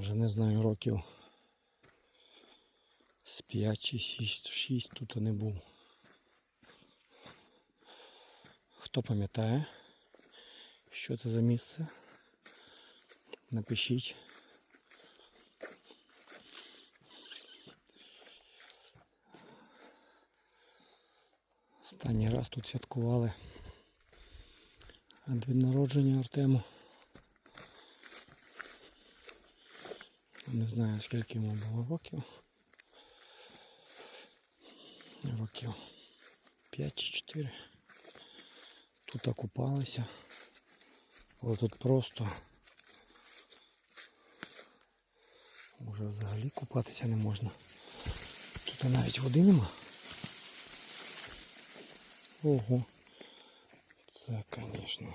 Вже не знаю років з 5 чи 6, 6 тут не був. Хто пам'ятає, що це за місце? Напишіть. Останній раз тут святкували день народження Артему. Не знаю скільки йому було років. Років 5 чи 4. Тут окупалися. Але тут просто вже взагалі купатися не можна. Тут навіть води нема. Ого. Це, звісно.